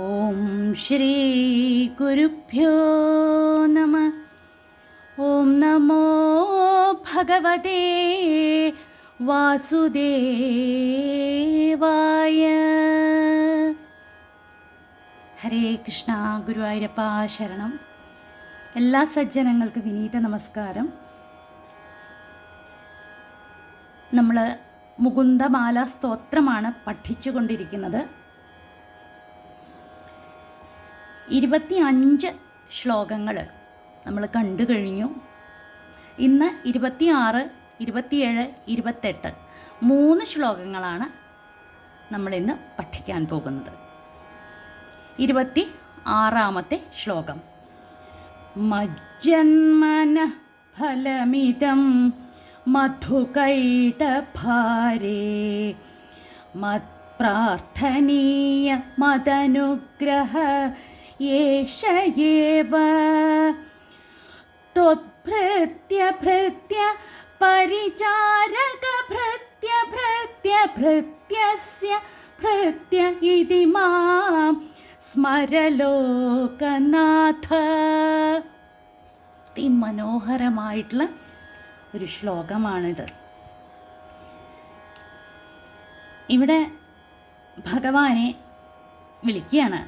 ഓം ശ്രീ ഗുരുഭ്യോ നമ. ഓം നമോ ഭഗവതേ വാസുദേവായ. ഹരേ കൃഷ്ണ ഗുരുവായൂരപ്പ ശരണം. എല്ലാ സജ്ജനങ്ങൾക്കും വിനീത നമസ്കാരം. നമ്മൾ മുകുന്ദമാല സ്തോത്രമാണ് പഠിച്ചുകൊണ്ടിരിക്കുന്നത്. ഇരുപത്തി അഞ്ച് ശ്ലോകങ്ങൾ നമ്മൾ കണ്ടു കഴിഞ്ഞു. ഇന്ന് ഇരുപത്തിയാറ് ഇരുപത്തിയേഴ് ഇരുപത്തെട്ട് മൂന്ന് ശ്ലോകങ്ങളാണ് നമ്മളിന്ന് പഠിക്കാൻ പോകുന്നത്. ഇരുപത്തി ആറാമത്തെ ശ്ലോകം. മജ്ജന്മന ഫലമിതം മധുകൈടഭാരേ മത്പ്രാർത്ഥനീയ മതനുഗ്രഹ യേശ ഏവ त्वद्भृत्य भृत्य परिचारकभृत्य भृत्य भृत्यस्य भृत्य इति मां സ്മരലോകനാഥ അതിമനോഹരമായിട്ടുള്ള ഒരു ശ്ലോകമാണിത് ഇവിടെ ഭഗവാനെ വിളിക്കുകയാണ്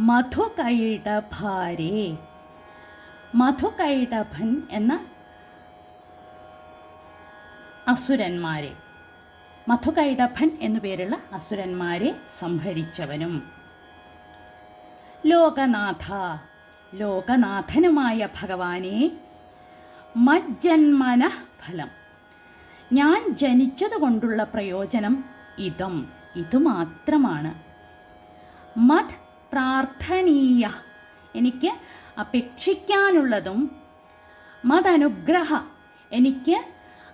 മധുകൈടഭാരേ മധുകൈടഭൻ എന്ന അസുരന്മാരെ. മധുകൈടഭൻ എന്നു പേരുള്ള അസുരന്മാരെ സംഹരിച്ചവനും. ലോകനാഥ ലോകനാഥനുമായ ഭഗവാനെ മജ്ജന്മന ഫലം ഞാൻ ജനിച്ചതുകൊണ്ടുള്ള പ്രയോജനം ഇതം ഇതുമാത്രമാണ്. മത് പ്രാർത്ഥനീയ. എനിക്ക് അപേക്ഷിക്കാനുള്ളതും മതനുഗ്രഹ. എനിക്ക്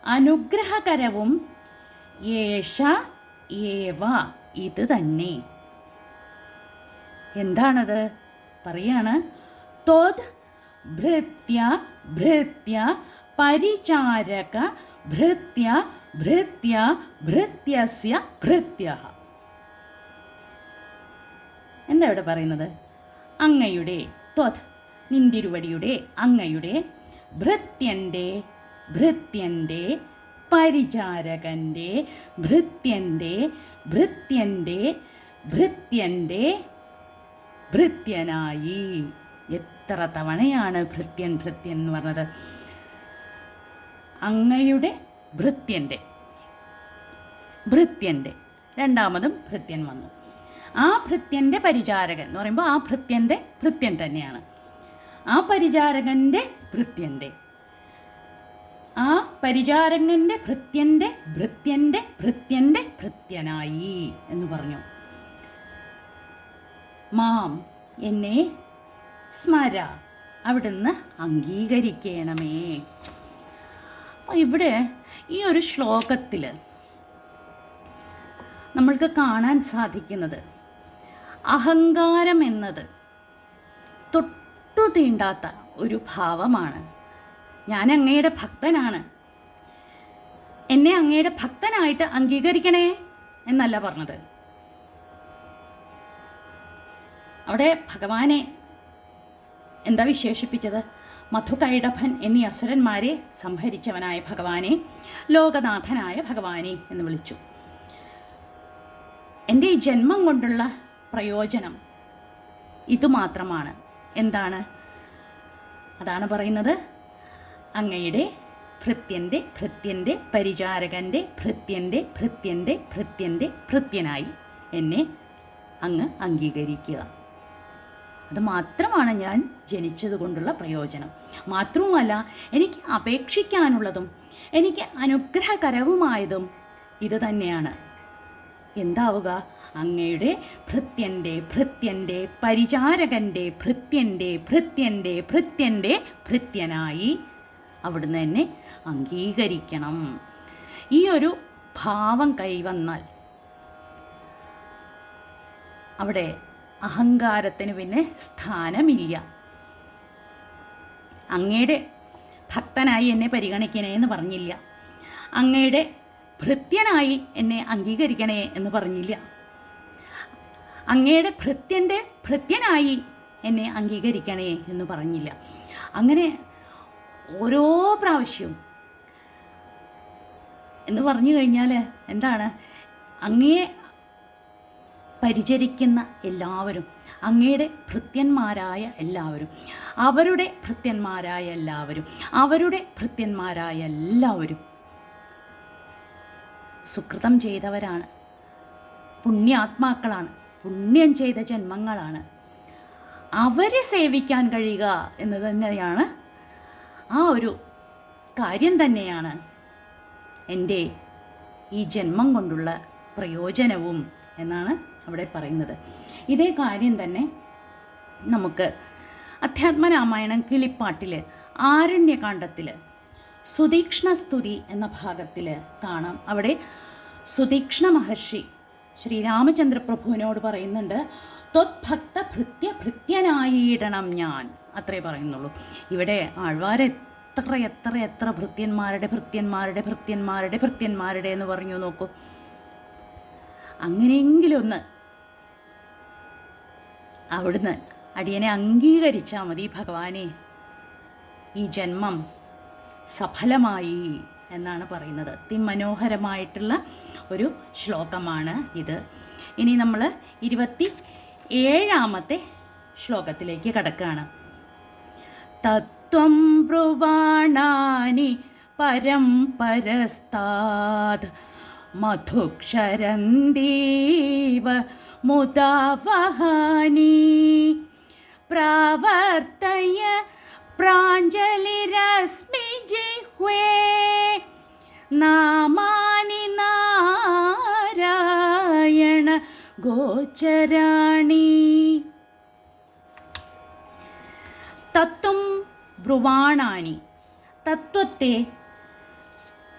അനുഗ്രഹകരവും യേശ ഏവ ഇത് തന്നെ. എന്താണത്? പറയാണ്. ത്വത് ഭൃത്യ ഭൃത്യ പരിചാരക ഭൃത്യ ഭൃത്യ ഭൃത്യസ്യ ഭൃത്യ എന്താ ഇവിടെ പറയുന്നത്? അങ്ങയുടെ ത്വത് നിന്തിരുവടിയുടെ അങ്ങയുടെ ഭൃത്യന്റെ ഭൃത്യന്റെ പരിചാരകന്റെ ഭൃത്യന്റെ ഭൃത്യന്റെ ഭൃത്യന്റെ ഭൃത്യനായി. എത്ര തവണയാണ് ഭൃത്യൻ ഭൃത്യൻ എന്ന് പറഞ്ഞത്? അങ്ങയുടെ ഭൃത്യന്റെ ഭൃത്യന്റെ രണ്ടാമതും ഭൃത്യൻ വന്നു. ആ ഭൃത്യന്റെ പരിചാരകൻ എന്ന് പറയുമ്പോൾ ആ ഭൃത്യന്റെ ഭൃത്യൻ തന്നെയാണ്. ആ പരിചാരകന്റെ ഭൃത്യന്റെ ആ പരിചാരകന്റെ ഭൃത്യന്റെ ഭൃത്യന്റെ ഭൃത്യന്റെ ഭൃത്യനായി എന്ന് പറഞ്ഞു. മാം എന്നെ സ്മര അവിടുന്ന് അംഗീകരിക്കണമേ. ഇവിടെ ഈ ഒരു ശ്ലോകത്തിൽ നമ്മൾക്ക് കാണാൻ സാധിക്കുന്നത് അഹങ്കാരം എന്നത് തൊട്ടു തീണ്ടാത്ത ഒരു ഭാവമാണ്. ഞാൻ അങ്ങയുടെ ഭക്തനാണ്. എന്നെ അങ്ങയുടെ ഭക്തനായിട്ട് അംഗീകരിക്കണേ എന്നല്ല പറഞ്ഞത്. അവിടെ ഭഗവാനെ എന്താ വിശേഷിപ്പിച്ചത്? മധുകൈടഭൻ എന്നീ അസുരന്മാരെ സംഹരിച്ചവനായ ഭഗവാനെ ലോകനാഥനായ ഭഗവാനെ എന്ന് വിളിച്ചു. എന്റെ ഈ ജന്മം കൊണ്ടുള്ള പ്രയോജനം. ഇതുമാത്രമാണ്. എന്താണ്? അതാണ് പറയുന്നത്. അങ്ങയുടെ ഭൃത്യന്റെ ഭൃത്യന്റെ പരിചാരകന്റെ ഭൃത്യന്റെ ഭൃത്യന്റെ ഭൃത്യന്റെ ഭൃത്യനായി എന്നെ അങ്ങ് അംഗീകരിക്കുക. അത് മാത്രമാണ് ഞാൻ ജനിച്ചതുകൊണ്ടുള്ള പ്രയോജനം. മാത്രവുമല്ല എനിക്ക് അപേക്ഷിക്കാനുള്ളതും എനിക്ക് അനുഗ്രഹകരവുമായതും ഇത് തന്നെയാണ്. എന്താവുക? അങ്ങയുടെ ഭൃത്യന്റെ ഭൃത്യന്റെ പരിചാരകന്റെ ഭൃത്യന്റെ ഭൃത്യന്റെ ഭൃത്യന്റെ ഭൃത്യനായി അവിടുന്ന് തന്നെ അംഗീകരിക്കണം. ഈ ഒരു ഭാവം കൈവന്നാൽ അവിടെ അഹങ്കാരത്തിന് പിന്നെ സ്ഥാനമില്ല. അങ്ങയുടെ ഭക്തനായി എന്നെ പരിഗണിക്കണേ എന്ന് പറഞ്ഞില്ല. അങ്ങയുടെ ഭൃത്യനായി എന്നെ അംഗീകരിക്കണേ എന്ന് പറഞ്ഞില്ല. അങ്ങയുടെ ഭൃത്യന്റെ ഭൃത്യനായി എന്നെ അംഗീകരിക്കണേ എന്ന് പറഞ്ഞില്ല. അങ്ങനെ ഓരോ പ്രാവശ്യവും എന്ന് പറഞ്ഞു കഴിഞ്ഞാൽ എന്താണ്? അങ്ങയെ പരിചരിക്കുന്ന എല്ലാവരും അങ്ങയുടെ ഭൃത്യന്മാരായ എല്ലാവരും അവരുടെ ഭൃത്യന്മാരായ എല്ലാവരും അവരുടെ ഭൃത്യന്മാരായ എല്ലാവരും സുകൃതം ചെയ്തവരാണ് പുണ്യാത്മാക്കളാണ്. പുണ്യം ചെയ്ത ജന്മങ്ങളാണ്. അവരെ സേവിക്കാൻ കഴിയുക എന്ന് തന്നെയാണ് ആ ഒരു കാര്യം തന്നെയാണ് എന്റെ ഈ ജന്മം കൊണ്ടുള്ള പ്രയോജനവും എന്നാണ് അവിടെ പറയുന്നത്. ഇതേ കാര്യം തന്നെ നമുക്ക് അധ്യാത്മരാമായണം കിളിപ്പാട്ടിൽ ആരണ്യകാണ്ഡത്തിൽ സുതീക്ഷ്ണ സ്തുതി എന്ന ഭാഗത്തിൽ കാണാം. അവിടെ സുതീക്ഷ്ണ മഹർഷി ശ്രീരാമചന്ദ്രപ്രഭുവിനോട് പറയുന്നുണ്ട് ത്വത്ഭക്ത ഭൃത്യ ഭൃത്യനായിടണം ഞാൻ. അത്രേ പറയുന്നുള്ളൂ. ഇവിടെ ആൾവാർ എത്ര എത്ര എത്ര ഭൃത്യന്മാരുടെ ഭൃത്യന്മാരുടെ ഭൃത്യന്മാരുടെ ഭൃത്യന്മാരുടെ എന്ന് പറഞ്ഞു നോക്കൂ. അങ്ങനെയെങ്കിലും ഒന്ന് അവിടുന്ന് അടിയനെ അംഗീകരിച്ചാൽ മതി ഭഗവാനെ. ഈ ജന്മം സഫലമായി എന്നാണ് പറയുന്നത്. അതിമനോഹരമായിട്ടുള്ള ഒരു ശ്ലോകമാണ് ഇത്. ഇനി നമ്മൾ ഇരുപത്തി ഏഴാമത്തെ ശ്ലോകത്തിലേക്ക് കടക്കുകയാണ് തത്വം ബ്രുവാണാനി പരം പരസ്താത് മധുക്ഷരന്തീവ മുദാവഹാനി പ്രാവർത്തയ പ്രാഞ്ജലിരശ്മി ജിഹ്വേ നാമാനി നാരായണ ഗോചരാണി. തത്വം ബ്രുവാണാനി തത്വത്തെ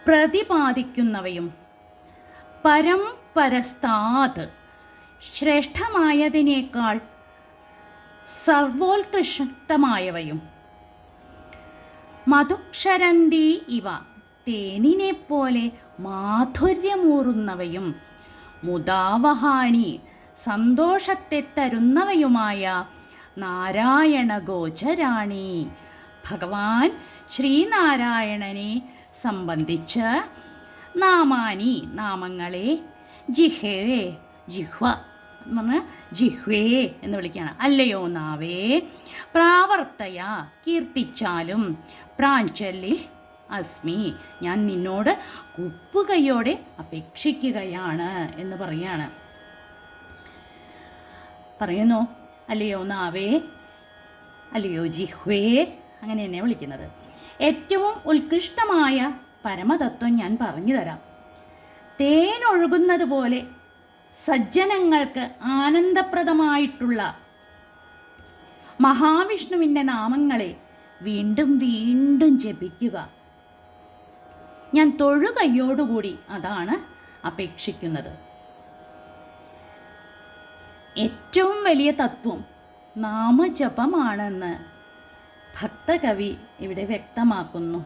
പ്രതിപാദിക്കുന്നവയും പരം പരസ്താത് ശ്രേഷ്ഠമായതിനേക്കാൾ സർവോത്കൃഷ്ടമായവയും. മധുക്ഷരന്തി ഇവ. തേനിനെ പോലെ മാധുര്യമൂറുന്നവയും മുദാവഹാനി സന്തോഷത്തെ തരുന്നവയുമായ നാരായണ ഗോചരാണി ഭഗവാൻ ശ്രീനാരായണനെ സംബന്ധിച്ച് നാമാനി നാമങ്ങളെ ജിഹേ ജിഹ്വ എന്ന് പറഞ്ഞാൽ ജിഹ്വേ എന്ന് വിളിക്കുകയാണ്. അല്ലയോ നാവേ പ്രാവർത്തയ കീർത്തിച്ചാലും പ്രാഞ്ചലി അസ്മി ഞാൻ നിന്നോട് കുപ്പുകയോടെ അപേക്ഷിക്കുകയാണ് എന്ന് പറയാണ്. പറയുന്നു? അല്ലയോ നാവേ? അല്ലയോ ജിഹ്വേ? അങ്ങനെ എന്നെ വിളിക്കുന്നത്. ഏറ്റവും ഉത്കൃഷ്ടമായ പരമതത്വം ഞാൻ പറഞ്ഞു തരാം. തേനൊഴുകുന്നത് പോലെ സജ്ജനങ്ങൾക്ക് ആനന്ദപ്രദമായിട്ടുള്ള മഹാവിഷ്ണുവിന്റെ നാമങ്ങളെ വീണ്ടും വീണ്ടും ജപിക്കുക. ഞാൻ തൊഴുകയ്യോടുകൂടി അതാണ് അപേക്ഷിക്കുന്നത്. ഏറ്റവും വലിയ തത്വം നാമജപമാണെന്ന് ഭക്തകവി ഇവിടെ വ്യക്തമാക്കുന്നു.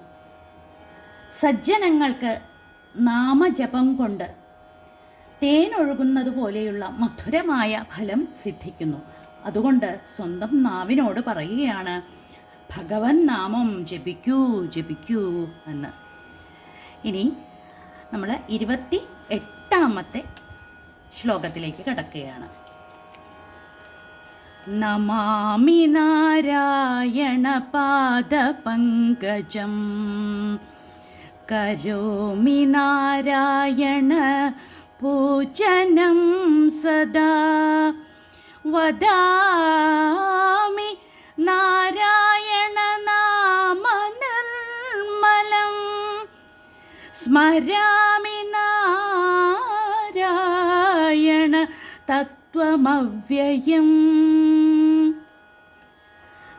സജ്ജനങ്ങൾക്ക് നാമജപം കൊണ്ട് തേനൊഴുകുന്നത് പോലെയുള്ള മധുരമായ ഫലം സിദ്ധിക്കുന്നു. അതുകൊണ്ട് സ്വന്തം നാവിനോട് പറയുകയാണ് ഭഗവൻ നാമം ജപിക്കൂ ജപിക്കൂ എന്ന്. ഇനി നമ്മൾ ഇരുപത്തി എട്ടാമത്തെ ശ്ലോകത്തിലേക്ക് കടക്കുകയാണ്. നമാമി നാരായണ പാദപങ്കജം. കരോമി നാരായണ പൂജനം സദാ. വദാമി സ്മരാമി നാരായണ തത്വമവ്യയം.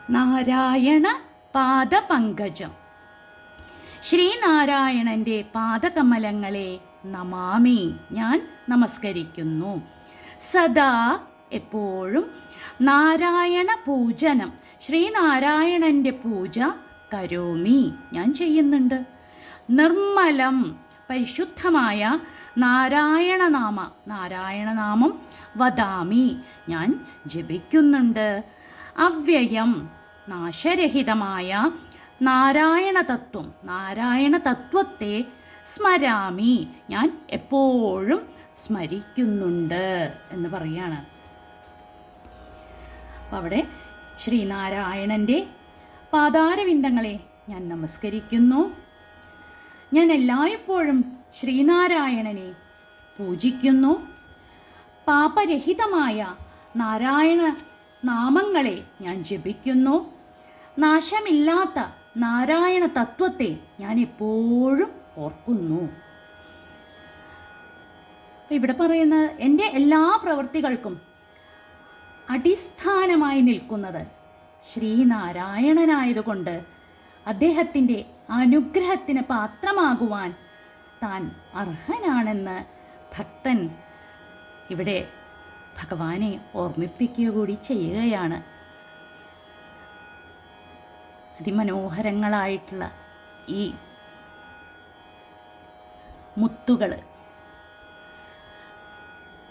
നാരായണ പാദപങ്കജം. ശ്രീനാരായണന്റെ പാദകമലങ്ങളെ നമാമി. ഞാൻ നമസ്കരിക്കുന്നു. സദാ എപ്പോഴും നാരായണ പൂജനം ശ്രീനാരായണന്റെ പൂജ കരോമി. ഞാൻ ചെയ്യുന്നുണ്ട്. നിർമ്മലം പരിശുദ്ധമായ നാരായണനാമ നാരായണനാമം വദാമി ഞാൻ ജപിക്കുന്നുണ്ട്. അവ്യയം നാശരഹിതമായ നാരായണ തത്വം നാരായണ തത്വത്തെ സ്മരാമി ഞാൻ എപ്പോഴും സ്മരിക്കുന്നുണ്ട് എന്ന് പറയാണ്. അപ്പം അവിടെ ശ്രീനാരായണന്റെ പാതാരവിന്ദങ്ങളെ ഞാൻ നമസ്കരിക്കുന്നു. ഞാൻ എല്ലായ്പ്പോഴും ശ്രീനാരായണനെ പൂജിക്കുന്നു. പാപരഹിതമായ നാരായണ നാമങ്ങളെ ഞാൻ ജപിക്കുന്നു. നാശമില്ലാത്ത നാരായണ തത്വത്തെ ഞാൻ എപ്പോഴും ഓർക്കുന്നു ഇവിടെ പറയുന്നത് എന്റെ എല്ലാ പ്രവൃത്തികൾക്കും അടിസ്ഥാനമായി നിൽക്കുന്നത് ശ്രീനാരായണനായതുകൊണ്ട് അദ്ദേഹത്തിന്റെ അനുഗ്രഹത്തിന് പാത്രമാകുവാൻ താൻ അർഹനാണെന്ന് ഭക്തൻ ഇവിടെ ഭഗവാനെ ഓർമ്മിപ്പിക്കുക കൂടി ചെയ്യുകയാണ്. അതിമനോഹരങ്ങളായിട്ടുള്ള ഈ മുത്തുകൾ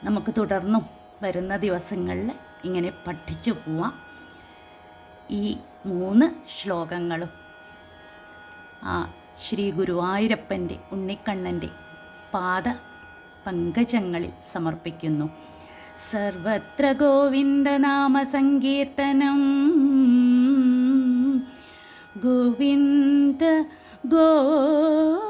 നമുക്ക് തുടർന്നും വരുന്ന ദിവസങ്ങളിൽ ഇങ്ങനെ പഠിച്ചു പോവാം. ഈ മൂന്ന് ശ്ലോകങ്ങളും ആ ശ്രീ ഗുരുവായൂരപ്പന്റെ ഉണ്ണിക്കണ്ണന്റെ പാദ പങ്കജങ്ങളിൽ സമർപ്പിക്കുന്നു. സർവത്ര ഗോവിന്ദനാമ സങ്കീർത്തനം ഗോവിന്ദ ഗോവിന്ദ